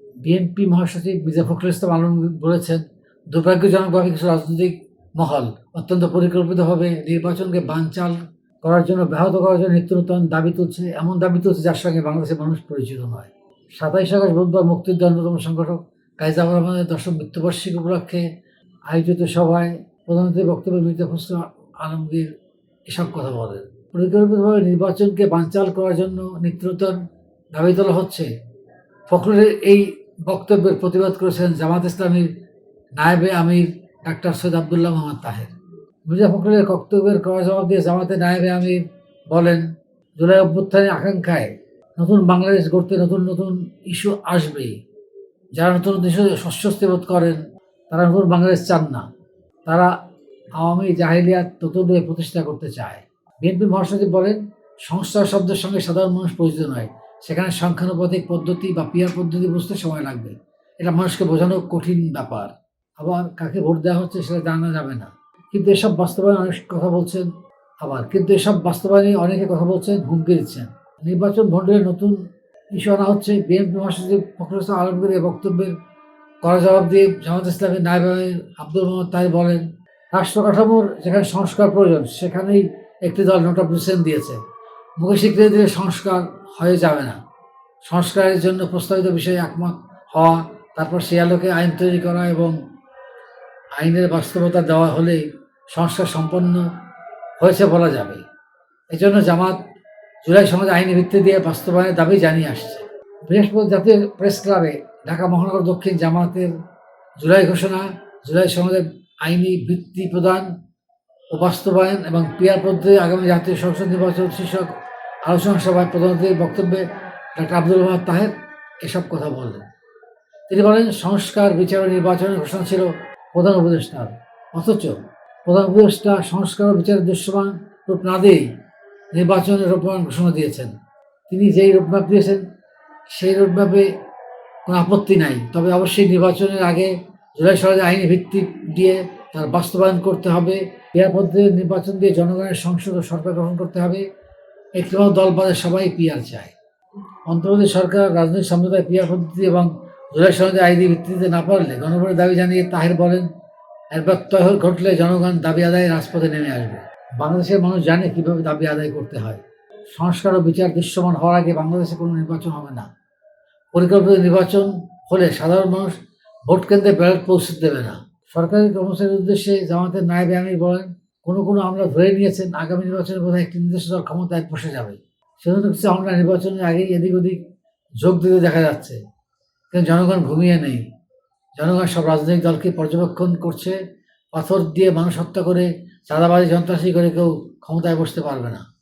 BNP মহাসচিব মির্জা ফখরুল ইসলাম আলম বলেছেন দুর্ভাগ্যজনকভাবে কিছু রাজনৈতিক মহল অত্যন্ত পরিকল্পিতভাবে নির্বাচনকে বানচাল করার জন্য, ব্যাহত করার জন্য নিত্য নূতন দাবি তুলছে, এমন দাবি তুলছে যার সঙ্গে বাংলাদেশের মানুষ পরিচিত নয়। সাতাইশ আগস্ট বুধবার মুক্তিযুদ্ধ অন্যতম সংগঠক কাইজাবর রহমানের দশম মৃত্যুবার্ষিকী উপলক্ষে আয়োজিত সভায় প্রধানমন্ত্রীর বক্তব্যে মির্জা ফখরুল আলমগীর এসব কথা বলেন। পরিকল্পিতভাবে নির্বাচনকে বানচাল করার জন্য নিত্য নূতন দাবি তোলা হচ্ছে। ফখরুলের এই বক্তব্যের প্রতিবাদ করেছেন জামাত ইসলামীর নায়েবে আমির ডাক্তার সৈয়দ আবদুল্লাহ মোহাম্মদ তাহের। মির্জা ফখরুলের বক্তব্যের কড়া জবাব দিয়ে জামাতের নায়েবে আমির বলেন, জুলাই অভ্যুত্থানের আকাঙ্ক্ষায় নতুন বাংলাদেশ গড়তে নতুন নতুন ইস্যু আসবেই যারা নতুন নতুন ইস্যু বোধ করেন, তারা নতুন বাংলাদেশ চান না। তারা আওয়ামী জাহিলিয়াত নতুনভাবে প্রতিষ্ঠা করতে চায়। বিএনপি মহাসচিব বলেন, সংস্কার শব্দের সঙ্গে সাধারণ মানুষ প্রয়োজন নয় সেখানে সংখ্যানুপাতিক পদ্ধতি বা পিয়ার পদ্ধতি বুঝতে সময় লাগবে। এটা মানুষকে বোঝানো কঠিন ব্যাপার। আবার কাকে ভোট দেওয়া হচ্ছে সেটা জানা যাবে না। কিন্তু এসব বাস্তবায়ন অনেক কথা বলছেন আবার। কিন্তু এসব বাস্তবায়নে অনেকে কথা বলছেন, হুমকি দিচ্ছেন। নির্বাচন ভণ্ডের নতুন ইস্যু আনা হচ্ছে। বিএনপি মহাসচিব ফখরুল ইসলাম আলমগীরের বক্তব্যের কড়া জবাব দিয়ে জামাত ইসলামের নায়ব আব্দুল মোহাম্মদ তাই বলেন রাষ্ট্র কাঠামোর যেখানে সংস্কার প্রয়োজন, সেখানেই একটি দল নোট অফ দিয়েছে। মুখে স্বীকৃতি দিলে সংস্কার হয়ে যাবে না। সংস্কারের জন্য প্রস্তাবিত বিষয়ে একমত হওয়া, তারপর সে আলোকে আইন তৈরি করা এবং আইনের বাস্তবতা দেওয়া হলে সংস্কার সম্পন্ন হয়েছে বলা যাবে। এজন্য জামাত জুলাই সমাজ আইনি ভিত্তি দিয়ে বাস্তবায়নের দাবি জানিয়ে আসছে। বৃহস্পতি জাতীয় প্রেস ক্লাবে ঢাকা মহানগর দক্ষিণ জামাতের জুলাই ঘোষণা, জুলাই সমাজের আইনি ভিত্তি প্রদান ও বাস্তবায়ন এবং পিয়ার পদ্ধতি আগামী জাতীয় সংসদ নির্বাচন শীর্ষক আলোচনা সভায় প্রধানমন্ত্রীর বক্তব্যে ডাক্তার আব্দুল রহমান তাহের এসব কথা বললেন। তিনি বলেন, সংস্কার বিচার ও নির্বাচনের ঘোষণা ছিল প্রধান উপদেষ্টার। অথচ প্রধান উপদেষ্টা সংস্কার ও বিচারের দৃশ্যমান রূপ না দিয়েই নির্বাচনের রূপমান ঘোষণা দিয়েছেন। তিনি যেই রোডম্যাপ দিয়েছেন, সেই রোডম্যাপে কোনো আপত্তি নাই। তবে অবশ্যই নির্বাচনের আগে জুলাই সরাজে আইনি ভিত্তি দিয়ে তার বাস্তবায়ন করতে হবে। পিয়ার পদ্ধতির নির্বাচন দিয়ে জনগণের সংসদ ও সরকার গ্রহণ করতে হবে। একটিমাত্র দল বাদে সবাই পিয়ার চায়। অন্তর্বর্তী সরকার, রাজনৈতিক সম্প্রদায় পিয়ার পদ্ধতি এবং জুলাই সমাজে আইনি ভিত্তিতে না পারলে গণভোটের দাবি জানিয়ে তাহের বলেন এর ব্যত্যয় ঘটলে জনগণ দাবি আদায় রাজপথে নেমে আসবে। বাংলাদেশের মানুষ জানে কীভাবে দাবি আদায় করতে হয়। সংস্কার ও বিচার দৃশ্যমান হওয়ার আগে বাংলাদেশে কোনো নির্বাচন হবে না। পরিকল্পিত নির্বাচন হলে সাধারণ মানুষ ভোট কেন্দ্রে ব্যালট পৌঁছে দেবে না। সরকারি কর্মচারীর উদ্দেশ্যে জামাতের নায়েবে আমির বলেন কোনো কোনো আমরা ধরে নিয়েছেন, আগামী নির্বাচনের বোধহয় একটি নির্দিষ্ট দল ক্ষমতায় বসে যাবে। সেজন্য কিছু আমরা নির্বাচনের আগেই এদিক ওদিক যোগ দিতে দেখা যাচ্ছে। কিন্তু জনগণ ঘুমিয়ে নেই? জনগণ সব রাজনৈতিক দলকে পর্যবেক্ষণ করছে, পাথর দিয়ে মানুষ হত্যা করে, চাঁদাবাজি, সন্ত্রাসী করে কেউ ক্ষমতায় বসতে পারবে না।